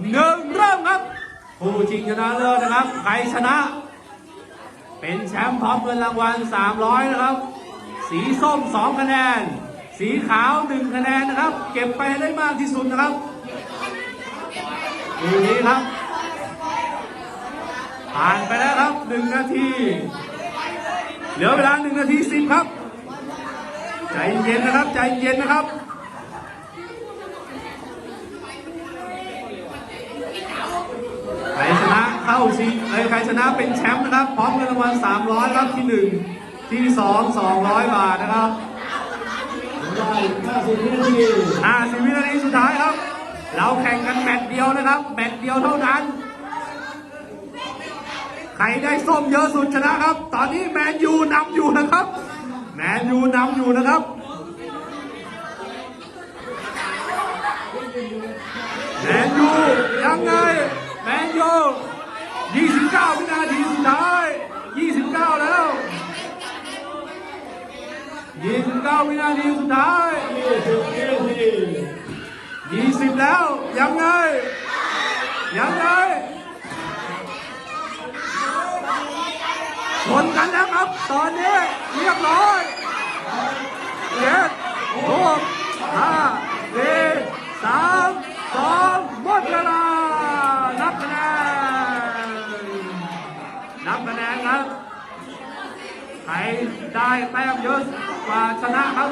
หนึ่งเริ่มครับผู้ชิงชนะเลิศนะครับ ใครชนะ เป็นแชมป์พร้อมเงินรางวัล 300 นะครับ สีส้ม 2 คะแนน สีขาว 1 คะแนนนะครับ เก็บไปได้มากที่สุดนะครับดูนี้ครับ ผ่านไปแล้วครับ 1 นาที เหลือเวลา 1 นาที 10 ครับ ใจเย็นนะครับ ใจเย็นนะครับ ใคร ชนะเข้าชิงเอ้ยใครชนะเป็นแชมป์นะครับ พร้อมเงินรางวัล300ครับที่ 1 ที่ 2 200 บาทนะครับได้50วินาที50วินาทีสุดท้ายครับ เราแข่งกันแมตช์เดียวนะครับ แมตช์เดียวเท่านั้น ใครได้ส้มเยอะสุดชนะครับ ตอนนี้แมนยูนำอยู่นะครับ แมนยูนำอยู่นะครับแมนยูยังไงแมนยู 29 วินาทีสุดท้าย 29 แล้ว 29 วินาทีสุดท้าย20วินาที20 แล้ว ยังไง ยังไงชนกันแล้วครับ ตอนนี้เรียบร้อยเจ็ดหกห้าสี่สามสองหมดเวลา นับคะแนน นับ ครับใครได้แต้มเยอะกว่าชนะครับ